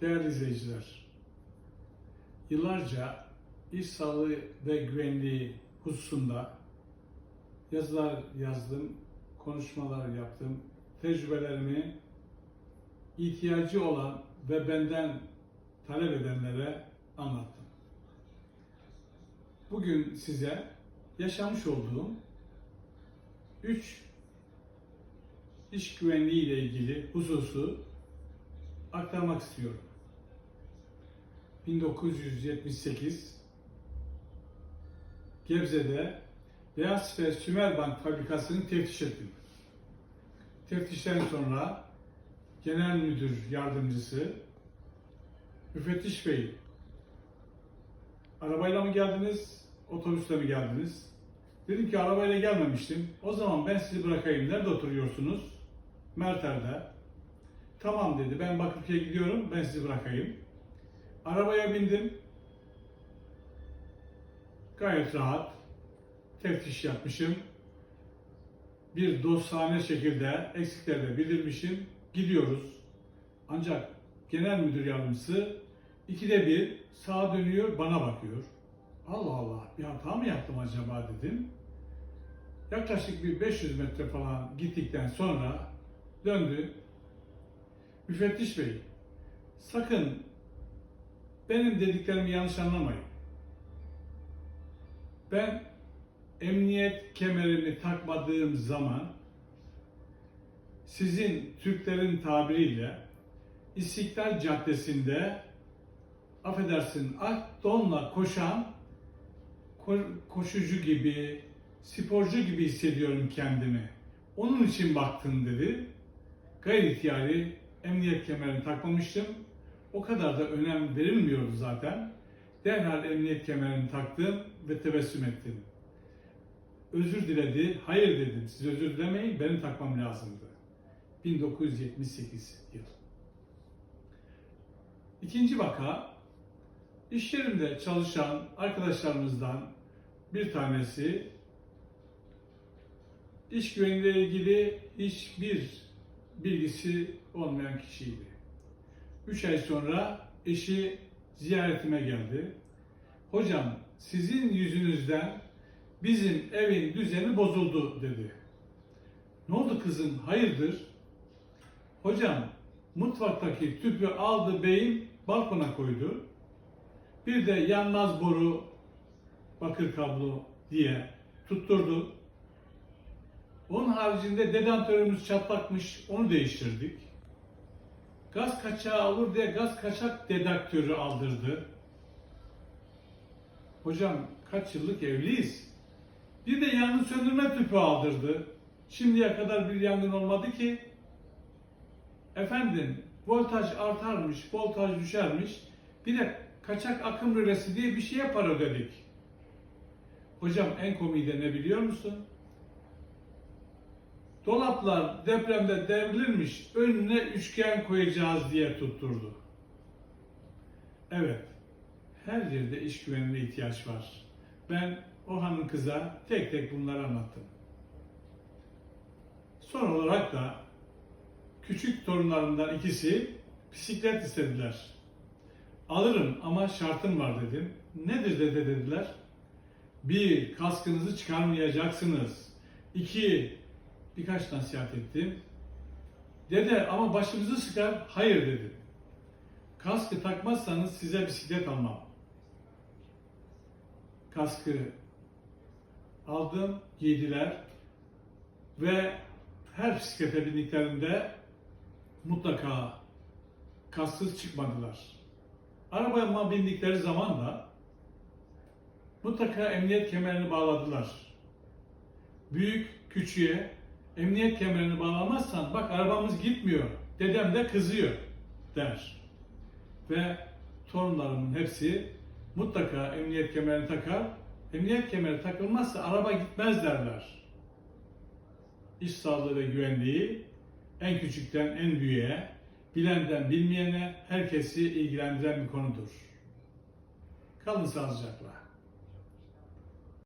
Değerli izleyiciler, yıllarca iş sağlığı ve güvenliği hususunda yazılar yazdım, konuşmalar yaptım, tecrübelerimi ihtiyacı olan ve benden talep edenlere anlattım. Bugün size yaşamış olduğum üç iş güvenliği ile ilgili hususu aktarmak istiyorum. 1978 Gebze'de Beyaz ve Sümerbank fabrikasını teftiş ettim. Teftişten sonra Genel Müdür Yardımcısı Müfettiş Bey arabayla mı geldiniz, otobüsle mi geldiniz? Dedim ki arabayla gelmemiştim. O zaman ben sizi bırakayım. Nerede oturuyorsunuz? Merter'de. Tamam dedi. Ben Bakırköy'e gidiyorum. Ben sizi bırakayım. Arabaya bindim. Gayet rahat. Teftiş yapmışım. Bir dostane şekilde eksiklerle bildirmişim. Gidiyoruz. Ancak genel müdür yardımcısı ikide bir sağa dönüyor, bana bakıyor. Allah Allah, bir hata mı yaptım acaba dedim. Yaklaşık bir 500 metre falan gittikten sonra döndü. Müfettiş Bey, sakın benim dediklerimi yanlış anlamayın. Ben emniyet kemerini takmadığım zaman sizin Türklerin tabiriyle İstiklal Caddesi'nde affedersin ak donla koşan ko- koşucu gibi, sporcu gibi hissediyorum kendimi. Onun için baktın dedi. Gayri ihtiyari emniyet kemerini takmamıştım. O kadar da önem verilmiyordu zaten. Derhal emniyet kemerini taktım ve tebessüm ettim. Özür diledi. Hayır dedim. Siz özür dilemeyin. Benim takmam lazımdı. 1978 yıl. İkinci vaka, iş yerinde çalışan arkadaşlarımızdan bir tanesi iş güvenliğiyle ilgili hiçbir bilgisi olmayan kişiydi. Üç ay sonra eşi ziyaretime geldi. Hocam sizin yüzünüzden bizim evin düzeni bozuldu dedi. Ne oldu kızım hayırdır? Hocam mutfaktaki tüpü aldı beyim balkona koydu. Bir de yanmaz boru bakır kablo diye tutturdu. Onun haricinde dedantörümüz çatlakmış onu değiştirdik. Gaz kaçağı olur diye gaz kaçak dedaktörü aldırdı. Hocam kaç yıllık evliyiz. Bir de yangın söndürme tüpü aldırdı. Şimdiye kadar bir yangın olmadı ki. Efendim voltaj artarmış, voltaj düşermiş. Bir de kaçak akım rölesi diye bir şeye para ödedik. Hocam en komiği de ne biliyor musun? Dolaplar depremde devrilmiş, önüne üçgen koyacağız diye tutturdu. Evet, her yerde iş güvenliğine ihtiyaç var. Ben o hanım kıza tek tek bunları anlattım. Son olarak da küçük torunlarımdan ikisi bisiklet istediler. Alırım ama şartım var dedim. Nedir dede dediler. Bir, kaskınızı çıkarmayacaksınız. İki, birkaç nasihat ettim. Dede ama başımızı sıkar. Hayır dedim. Kaskı takmazsanız size bisiklet almam. Kaskı aldım, giydiler ve her bisiklete bindiklerinde mutlaka kasksız çıkmadılar. Arabaya bindikleri zaman da mutlaka emniyet kemerini bağladılar. Büyük küçüğe emniyet kemerini bağlamazsan bak arabamız gitmiyor, dedem de kızıyor der. Ve torunlarımın hepsi mutlaka emniyet kemerini takar. Emniyet kemeri takılmazsa araba gitmez derler. İş sağlığı ve güvenliği en küçükten en büyüğe, bilenden bilmeyene herkesi ilgilendiren bir konudur. Kalın sağlıcakla.